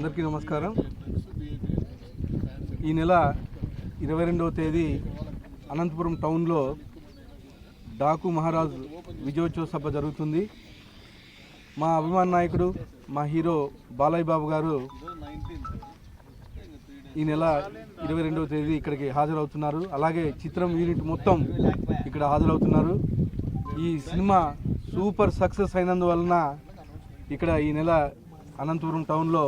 అందరికీ నమస్కారం. ఈ నెల ఇరవై రెండవ తేదీ అనంతపురం టౌన్లో డాకు మహారాజ్ విజయోత్సవ సభ జరుగుతుంది. మా అభిమాన నాయకుడు మా హీరో బాలయ్య బాబు గారు ఈ నెల ఇరవై రెండవ తేదీ ఇక్కడికి హాజరవుతున్నారు. అలాగే చిత్రం యూనిట్ మొత్తం ఇక్కడ హాజరవుతున్నారు. ఈ సినిమా సూపర్ సక్సెస్ అయినందువలన ఇక్కడ ఈ నెల అనంతపురం టౌన్లో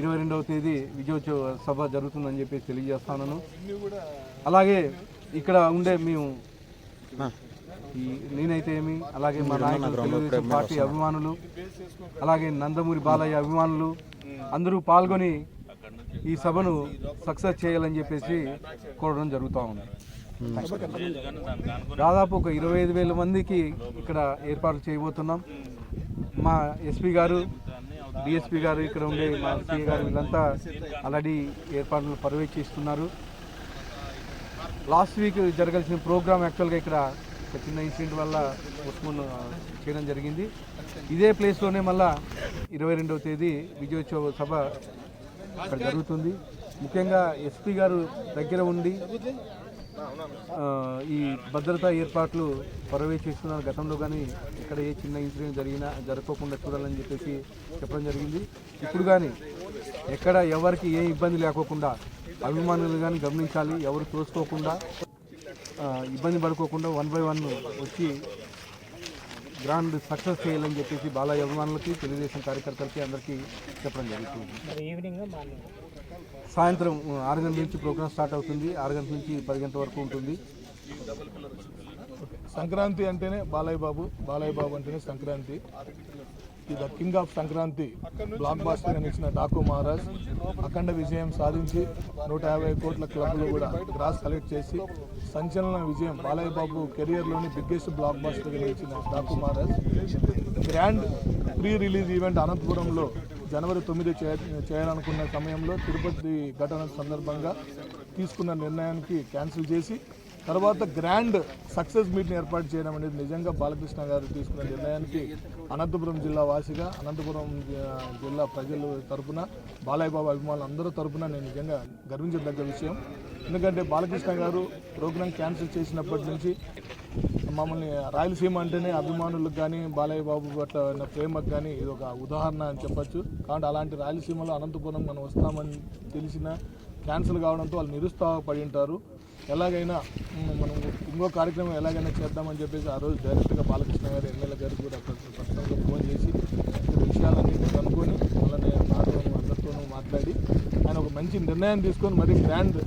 ఇరవై రెండవ తేదీ విజయోత్సవ సభ జరుగుతుందని చెప్పి తెలియజేస్తాను అలాగే ఇక్కడ ఉండే మేము ఈ నేనైతే ఏమి అలాగే మా నాయకులు తెలుగుదేశం పార్టీ అభిమానులు అలాగే నందమూరి బాలయ్య అభిమానులు అందరూ పాల్గొని ఈ సభను సక్సెస్ చేయాలని చెప్పేసి కోరడం జరుగుతూ ఉంది. దాదాపు ఒక ఇరవై ఐదు వేల మందికి ఇక్కడ ఏర్పాట్లు చేయబోతున్నాం. మా ఎస్పీ గారు డిఎస్పీ గారు ఇక్కడ ఉండే మా గారు వీళ్ళంతా ఆల్రెడీ ఏర్పాట్లు పర్యవేక్షిస్తున్నారు. లాస్ట్ వీక్ జరగాల్సిన ప్రోగ్రామ్ యాక్చువల్గా ఇక్కడ ఒక చిన్న ఇన్సిడెంట్ వల్ల పోస్ట్పోన్ చేయడం జరిగింది. ఇదే ప్లేస్లోనే మళ్ళా ఇరవై రెండవ తేదీ విజయోత్సవ సభ ఇక్కడ జరుగుతుంది. ముఖ్యంగా ఎస్పీ గారు దగ్గర ఉండి ఈ భద్రతా ఏర్పాట్లు పర్యవేక్షిస్తున్నారు గతంలో కానీ ఇక్కడ ఏ చిన్న ఇన్సిడెంట్ జరిగినా జరగకుండా చూడాలని చెప్పేసి చెప్పడం జరిగింది. ఇప్పుడు కానీ ఎక్కడ ఎవరికి ఏ ఇబ్బంది లేకోకుండా అభిమానులు కానీ గమనించాలి ఎవరు తోసుకోకుండా ఇబ్బంది పడుకోకుండా వన్ బై వన్ వచ్చి గ్రాండ్ సక్సెస్ చేయాలని చెప్పేసి బాలయ్య అభిమానులకి తెలుగుదేశం కార్యకర్తలకి అందరికీ చెప్పడం జరుగుతుంది. Evening morning. సాయంత్రం ఆరు గంటల నుంచి ప్రోగ్రామ్ స్టార్ట్ అవుతుంది. ఆరు గంటల నుంచి పది గంటల వరకు ఉంటుంది. సంక్రాంతి అంటేనే బాలయ్య బాబు బాలయ్య బాబు అంటేనే సంక్రాంతి. ఇది the king of Sankranti. Blockbuster ఇచ్చిన డాకు మహారాజ్ అఖండ విజయం సాధించి నూట యాభై కోట్ల క్లబ్లు కూడా గ్రాస్ కలెక్ట్ చేసి సంచలన విజయం బాలయ్య బాబు కెరియర్లోని బిగ్గెస్ట్ బ్లాక్ బాస్టర్ ఇచ్చిన Daaku Maharaj. Grand pre release event అనంతపురంలో జనవరి తొమ్మిది చేయాలనుకున్న సమయంలో తిరుపతి ఘటన సందర్భంగా తీసుకున్న నిర్ణయానికి క్యాన్సిల్ చేసి తర్వాత గ్రాండ్ సక్సెస్ మీట్ని ఏర్పాటు చేయడం అనేది నిజంగా బాలకృష్ణ గారు తీసుకున్న నిర్ణయానికి అనంతపురం జిల్లా వాసిగా అనంతపురం జిల్లా ప్రజల తరపున బాలయ్య బాబు అభిమానులు అందరూ తరఫున నేను నిజంగా గర్వించదగ్గ విషయం. ఎందుకంటే బాలకృష్ణ గారు ప్రోగ్రాం క్యాన్సిల్ చేసినప్పటి నుంచి మమ్మల్ని రాయలసీమ అంటేనే అభిమానులకు కానీ బాలయ్య బాబు పట్ల ఉన్న ప్రేమకు కానీ ఇది ఒక ఉదాహరణ అని చెప్పచ్చు. కాబట్టి అలాంటి రాయలసీమలో అనంతపురం మనం వస్తామని తెలిసిన క్యాన్సిల్ కావడంతో వాళ్ళు నిరుత్సాహపడి ఉంటారు. ఎలాగైనా మనం ఇంకో కార్యక్రమం ఎలాగైనా చేద్దామని చెప్పేసి ఆ రోజు డైరెక్ట్గా బాలకృష్ణ గారు ఎమ్మెల్యే గారు కూడా ప్రస్తుతంగా ఫోన్ చేసి ఇక్కడ విషయాలన్నీ కనుక్కొని మళ్ళీ నాతో అందరితోనూ మాట్లాడి ఆయన ఒక మంచి నిర్ణయం తీసుకొని మరీ గ్రాండ్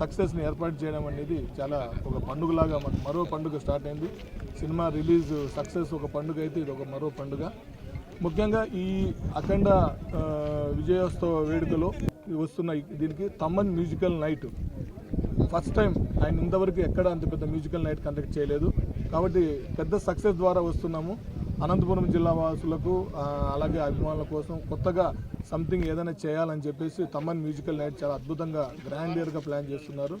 సక్సెస్ని ఏర్పాటు చేయడం అనేది చాలా ఒక పండుగలాగా మనకు మరో పండుగ స్టార్ట్ అయింది. సినిమా రిలీజ్ సక్సెస్ ఒక పండుగ అయితే ఇది ఒక మరో పండుగ. ముఖ్యంగా ఈ అఖండ విజయోత్సవ వేడుకలో వస్తున్న దీనికి Thaman musical night first time ఆయన ఇంతవరకు ఎక్కడ అంత పెద్ద మ్యూజికల్ నైట్ కండక్ట్ చేయలేదు. కాబట్టి పెద్ద సక్సెస్ ద్వారా వస్తున్నాము. అనంతపురం జిల్లా వాసులకు అలాగే అభిమానుల కోసం కొత్తగా సంథింగ్ ఏదైనా చేయాలని చెప్పేసి తమన్ మ్యూజికల్ నైట్ చాలా అద్భుతంగా గ్రాండియర్గా ప్లాన్ చేస్తున్నారు.